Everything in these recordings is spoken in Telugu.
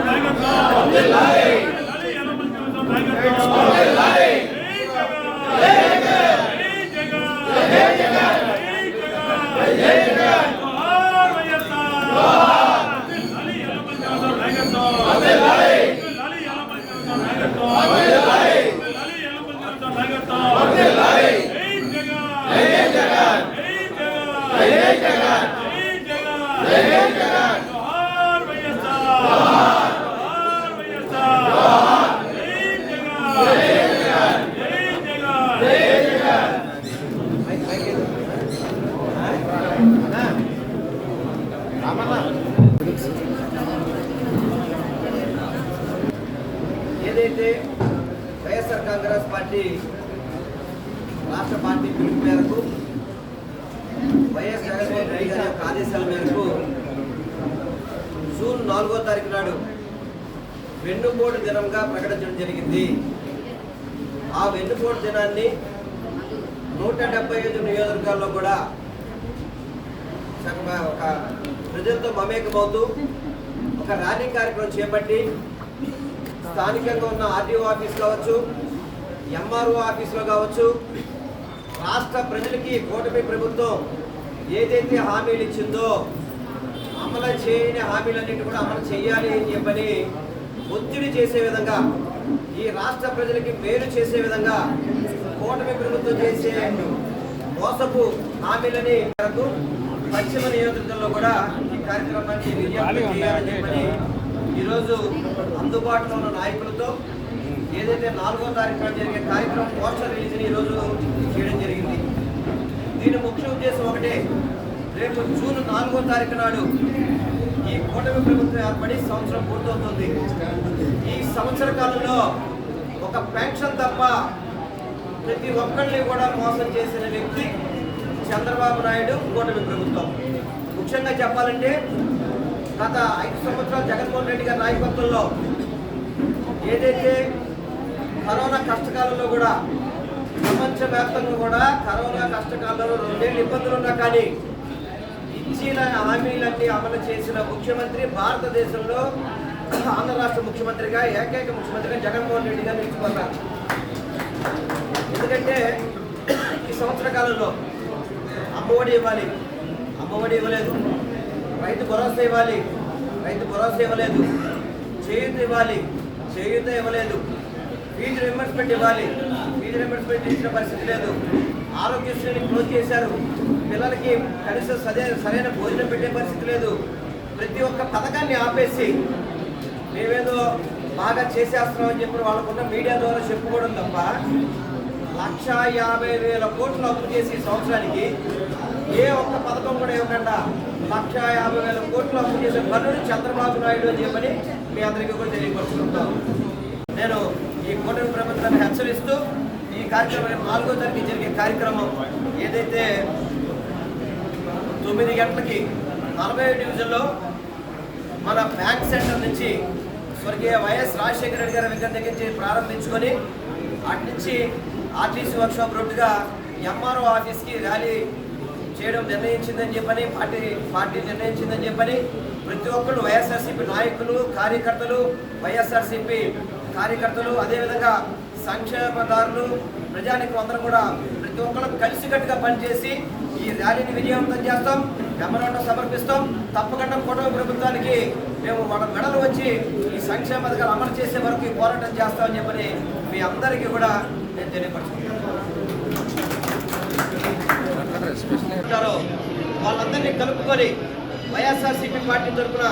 జగన్ జగన్ జగన్. ఏదైతే వైఎస్ఆర్ కాంగ్రెస్ పార్టీ రాష్ట్ర పార్టీ పిలుపు మేరకు వైఎస్ జగన్మోహన్ రెడ్డి గారి యొక్క ఆదేశాల మేరకు జూన్ నాలుగో తారీఖు నాడు వెన్నుపోటు దినంగా ప్రకటించడం జరిగింది. ఆ వెన్నుపోటు దినాన్ని నూట డెబ్బై ఐదు నియోజకవర్గాల్లో కూడా ఒక ప్రజలతో మమేకమవుతూ ఒక ర్యాలీ కార్యక్రమం చేపట్టి స్థానికంగా ఉన్న ఆర్డీఓ ఆఫీస్ కావచ్చు ఎంఆర్ఓ ఆఫీస్లో కావచ్చు రాష్ట్ర ప్రజలకి కూటమి ప్రభుత్వం ఏదైతే హామీలు ఇచ్చిందో అమలు చేయని హామీలన్నింటి కూడా అమలు చేయాలి అని చెప్పని ఒత్తిడి చేసే విధంగా ఈ రాష్ట్ర ప్రజలకి మేలు చేసే విధంగా కూటమి ప్రభుత్వం చేసే మోసపు హామీలని పశ్చిమ నియోజకవర్గంలో కూడా కార్యక్రమాన్ని చేయాలని ఈరోజు అందుబాటులో ఉన్న నాయకులతో ఏదైతే నాలుగో తారీఖున జరిగే కార్యక్రమం పోస్టర్ రిలీజ్ని ఈరోజు చేయడం జరిగింది. దీని ముఖ్య ఉద్దేశం ఒకటే రేపు జూన్ నాలుగో తారీఖు నాడు ఈ కూటమి ప్రభుత్వం ఏర్పడి సంవత్సరం పూర్తవుతుంది. ఈ సంవత్సర కాలంలో ఒక పెన్షన్ తప్ప ప్రతి ఒక్కరిని కూడా మోసం చేసిన వ్యక్తి చంద్రబాబు నాయుడు కూటమి ప్రభుత్వం. ముఖ్యంగా చెప్పాలంటే గత ఐదు సంవత్సరాలు జగన్మోహన్ రెడ్డి గారి నాయకత్వంలో ఏదైతే కరోనా కష్టకాలంలో కూడా ప్రపంచవ్యాప్తంగా కూడా కరోనా కష్టకాలంలో రెండేళ్ళు ఇబ్బందులు ఉన్నా కానీ ఇచ్చిన హామీలన్నీ అమలు చేసిన ముఖ్యమంత్రి భారతదేశంలో ఆంధ్ర రాష్ట్ర ముఖ్యమంత్రిగా ఏకైక ముఖ్యమంత్రిగా జగన్మోహన్ రెడ్డి గారు నిలుచుకున్నారు. ఎందుకంటే ఈ సంవత్సర కాలంలో అమ్మఒడి ఇవ్వాలి. అమ్మఒడి ఇవ్వలేదు. రైతు భరోసా ఇవ్వాలి. రైతు భరోసా ఇవ్వలేదు. చేయూత ఇవ్వాలి. చేయూత ఇవ్వలేదు. ఫీజు రింబర్స్మెంట్ ఇవ్వాలి. ఫీజు రింబర్స్మెంట్ ఇచ్చిన పరిస్థితి లేదు. ఆరోగ్యశ్రీని క్లోజ్ చేశారు. పిల్లలకి కనీసం సదే సరైన భోజనం పెట్టే పరిస్థితి లేదు. ప్రతి ఒక్క పథకాన్ని ఆపేసి మేమేదో బాగా చేసేస్తున్నామని చెప్పి వాళ్ళకున్న మీడియా ద్వారా చెప్పుకోవడం తప్ప లక్ష యాభై వేల కోట్లు అప్పు చేసి సంవత్సరానికి ఏ ఒక్క పథకం కూడా ఇవ్వకుండా లక్ష యాభై వేల కోట్లు అప్పు చేసే పనులు చంద్రబాబు నాయుడు అని చెప్పని మీ అందరికీ కూడా తెలియపరుచుకుంటాం. నేను ఈ కూటమి ప్రభుత్వాన్ని హెచ్చరిస్తూ ఈ కార్యక్రమం నాలుగో తారీఖు జరిగే కార్యక్రమం ఏదైతే తొమ్మిది గంటలకి నలభై డివిజన్లో మన బ్యాంక్ సెంటర్ నుంచి స్వర్గీయ వైఎస్ రాజశేఖర రెడ్డి గారి విగ్రహం దగ్గర నుంచి ప్రారంభించుకొని అటు నుంచి ఆర్టీసీ వర్క్షాప్ రోడ్డుగా ఎంఆర్ఓ ఆఫీస్కి ర్యాలీ చేయడం నిర్ణయించిందని చెప్పని పార్టీ పార్టీ నిర్ణయించిందని చెప్పని ప్రతి ఒక్కరు వైఎస్ఆర్సీపీ నాయకులు కార్యకర్తలు వైఎస్ఆర్సీపీ కార్యకర్తలు అదేవిధంగా సంక్షేమదారులు ప్రజానికి అందరూ కూడా ప్రతి ఒక్కరు కలిసికట్టుగా పనిచేసి ఈ ర్యాలీని విజయవంతం చేస్తాం. మెమరాండం సమర్పిస్తాం. తప్పకుండా కూటమి ప్రభుత్వానికి మేము మన మెడలు వచ్చి ఈ సంక్షేమ పథకాలు అమలు చేసే వరకు ఈ పోరాటం చేస్తామని చెప్పని మీ అందరికీ కూడా నేను తెలియపరుచుకుంటాను వాళ్ళందరినీ కలుపుకొని వైఎస్ఆర్సీపీ పార్టీ తరఫున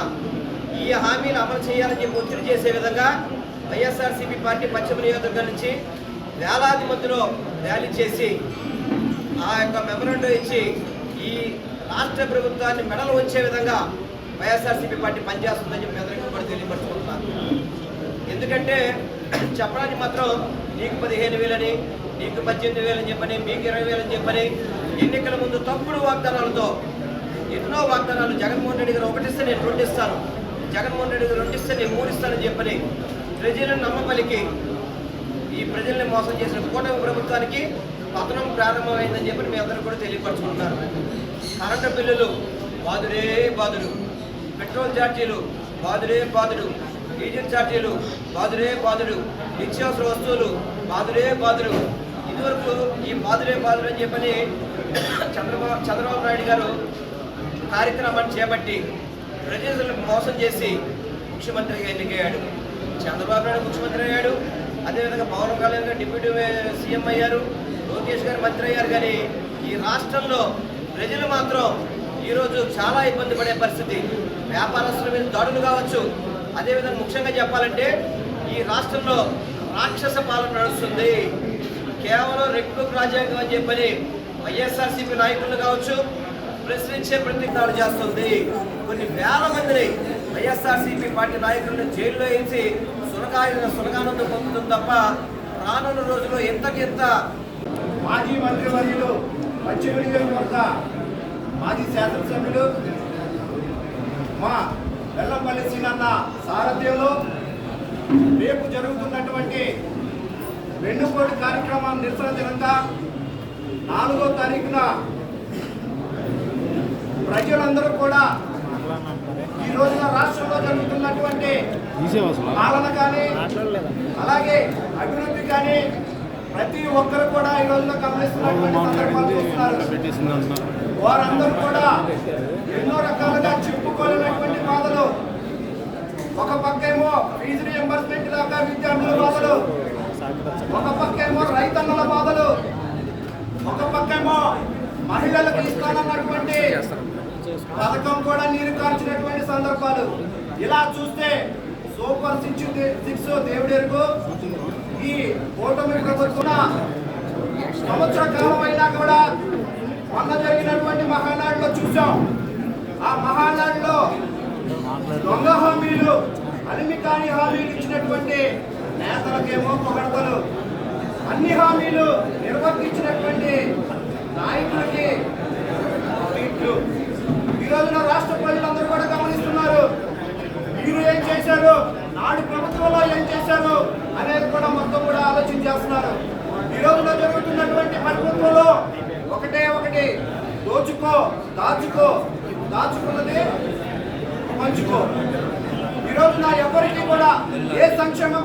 ఈ హామీలు అమలు చేయాలని చెప్పి ఒత్తిడి చేసే విధంగా వైఎస్ఆర్సీపీ పార్టీ పశ్చిమ నియోజకవర్గం నుంచి వేలాది మందిలో ర్యాలీ చేసి ఆ యొక్క మెమరాండం ఇచ్చి ఈ రాష్ట్ర ప్రభుత్వాన్ని మెడలు వచ్చే విధంగా వైఎస్ఆర్సీపీ పార్టీ పనిచేస్తుందని చెప్పి అందరికీ కూడా తెలియపరుచుకుంటున్నాను. ఎందుకంటే చెప్పడానికి మాత్రం నీకు పదిహేను వేలని నీకు పద్దెనిమిది వేలని చెప్పని మీకు ఇరవై వేలని చెప్పని ఎన్నికల ముందు తప్పుడు వాగ్దానాలతో ఎన్నో వాగ్దానాలు జగన్మోహన్ రెడ్డి గారు ఒకటిస్తే నేను రెండు ఇస్తాను జగన్మోహన్ రెడ్డి గారు రెండు ఇస్తే నేను మూడు ఇస్తానని చెప్పని ప్రజలను నమ్మపలికి ఈ ప్రజల్ని మోసం చేసిన కూటమి ప్రభుత్వానికి పతనం ప్రారంభమైందని చెప్పి మీ అందరూ కూడా తెలియపరచుకుంటున్నారు. కరెంటు బిల్లులు బాధురే బాధుడు పెట్రోల్ ఛార్జీలు బాధురే బాధుడు డీజిల్ ఛార్జీలు బాధురే బాధుడు నిత్యావసర వస్తువులు బాదురే బాధుడు ఇదివరకు ఈ బాదురే బాధుడు అని చెప్పని చంద్రబాబు చంద్రబాబు నాయుడు గారు కార్యక్రమాన్ని చేపట్టి ప్రజలను మోసం చేసి ముఖ్యమంత్రిగా ఎన్నికయ్యాడు. చంద్రబాబు నాయుడు ముఖ్యమంత్రి అయ్యాడు. అదేవిధంగా పవన్ కళ్యాణ్ గారు డిప్యూటీ సీఎం అయ్యారు లోకేష్ గారు మంత్రి అయ్యారు. కానీ ఈ రాష్ట్రంలో ప్రజలు మాత్రం ఈరోజు చాలా ఇబ్బంది పడే పరిస్థితి. వ్యాపారస్తుల మీద దాడులు కావచ్చు. అదేవిధంగా ముఖ్యంగా చెప్పాలంటే ఈ రాష్ట్రంలో రాక్షస పాలన నడుస్తుంది. కేవలం రెక్కు రాజ్యాంగం అని చెప్పని వైఎస్ఆర్సీపీ నాయకులు కావచ్చు ప్రశ్నించే ప్రతిజ్ఞలు చేస్తుంది. కొన్ని వేల మందిని వైఎస్ఆర్సీపీ పార్టీ నాయకులను జైల్లో వేసి సునకాయ సునకానందం పొందుతుంది తప్ప రానున్న రోజుల్లో ఎంతకింత మాజీ మంత్రివర్యులు పశ్చిమ వద్ద మాజీ శాసనసభ్యులు మా వెల్లంపల్లి సీనన్న సారథ్యంలో రేపు జరుగుతున్నటువంటి వెన్నుపోటు కార్యక్రమం నిరసన దినంగా నాలుగో తారీఖున ప్రజలందరూ కూడా రోజున రాష్ట్రంలో జరుగుతున్నటువంటి పాలన కానీ అలాగే అభివృద్ధి కానీ ప్రతి ఒక్కరు కూడా ఈ రోజున గమనిస్తున్నటువంటి వారందరూ కూడా ఎన్నో రకాలుగా చెప్పుకోలేనటువంటి బాధలు. ఒక పక్కేమో ఫీజు రియంబర్స్మెంట్ దాకా విద్యార్థుల బాధలు. ఒక పక్కేమో రైతన్నల బాధలు. ఒక పక్కేమో మహిళలకు ఇస్తానన్నటువంటి పథకం కూడా నీరు కార్చినటువంటి సందర్భాలు ఇలా చూస్తే సూపర్ సిక్స్ సిక్స్ దేవుడేరుకు ఈ ఓటమి ప్రభుత్వం సంవత్సర కాలం అయినా కూడా మొన్న జరిగినటువంటి మహానాడులో చూసాం. ఆ మహానాడులో దొంగ హామీలు అలిమి కాని హామీలు ఇచ్చినటువంటి నేతలకేమో పొగడతలు. అన్ని హామీలు నిర్వర్తించినటువంటి నాయకులకి ట్వీట్లు ఈ రోజున రాష్ట్ర ప్రజలందరూ కూడా గమనిస్తున్నారు మీరు ఏం చేశారు? నాడు ప్రభుత్వంలో ఏం చేశారు? అనేది కూడా మొత్తం కూడా ఆలోచన చేస్తున్నారు. ఈ రోజులో జరుగుతున్నటువంటి ప్రభుత్వంలో ఒకటే ఒకటి. దోచుకో దాచుకో దాచుకున్నది పంచుకో. ఈ రోజున ఎవరికి కూడా ఏ సంక్షేమం